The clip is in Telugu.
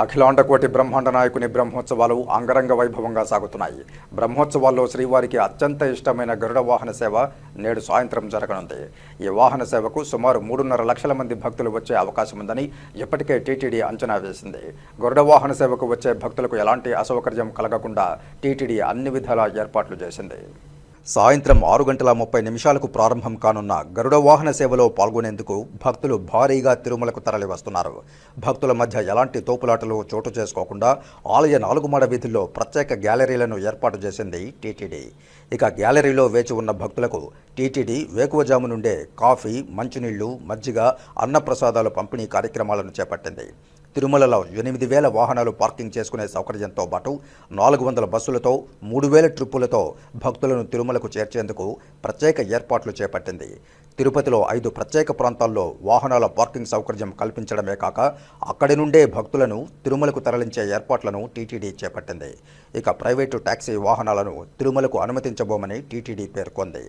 అఖిలాండకోటి బ్రహ్మాండ నాయకుని బ్రహ్మోత్సవాలు అంగరంగ వైభవంగా సాగుతున్నాయి. బ్రహ్మోత్సవాల్లో శ్రీవారికి అత్యంత ఇష్టమైన గరుడ వాహన సేవ నేడు సాయంత్రం జరగనుంది. ఈ వాహన సేవకు సుమారు మూడున్నర లక్షల మంది భక్తులు వచ్చే అవకాశం ఉందని ఇప్పటికే టీటీడీ అంచనా వేసింది. గరుడ వాహన సేవకు వచ్చే భక్తులకు ఎలాంటి అసౌకర్యం కలగకుండా టీటీడీ అన్ని విధాల ఏర్పాట్లు చేసింది. సాయంత్రం ఆరు గంటల ముప్పై నిమిషాలకు ప్రారంభం కానున్న గరుడ వాహన సేవలో పాల్గొనేందుకు భక్తులు భారీగా తిరుమలకు తరలి వస్తున్నారు భక్తుల మధ్య ఎలాంటి తోపులాటలు చోటు చేసుకోకుండా ఆలయ నాలుగుమాడ వీధుల్లో ప్రత్యేక గ్యాలరీలను ఏర్పాటు చేసింది టీటీడీ. ఇక గ్యాలరీలో వేచి ఉన్న భక్తులకు టీటీడీ వేకువజాము నుండే కాఫీ మంచినీళ్ళు మజ్జిగ అన్నప్రసాదాలు పంపిణీ కార్యక్రమాలను చేపట్టింది. తిరుమలలో ఎనిమిది వేల వాహనాలు పార్కింగ్ చేసుకునే సౌకర్యంతో పాటు నాలుగు వందల బస్సులతో మూడు వేల ట్రిప్పులతో భక్తులను తిరుమలకు చేర్చేందుకు ప్రత్యేక ఏర్పాట్లు చేపట్టింది. తిరుపతిలో ఐదు ప్రత్యేక ప్రాంతాల్లో వాహనాల పార్కింగ్ సౌకర్యం కల్పించడమే కాక అక్కడి నుండే భక్తులను తిరుమలకు తరలించే ఏర్పాట్లను టీటీడీ చేపట్టింది. ఇక ప్రైవేటు టాక్సీ వాహనాలను తిరుమలకు అనుమతించబోమని టీటీడీ పేర్కొంది.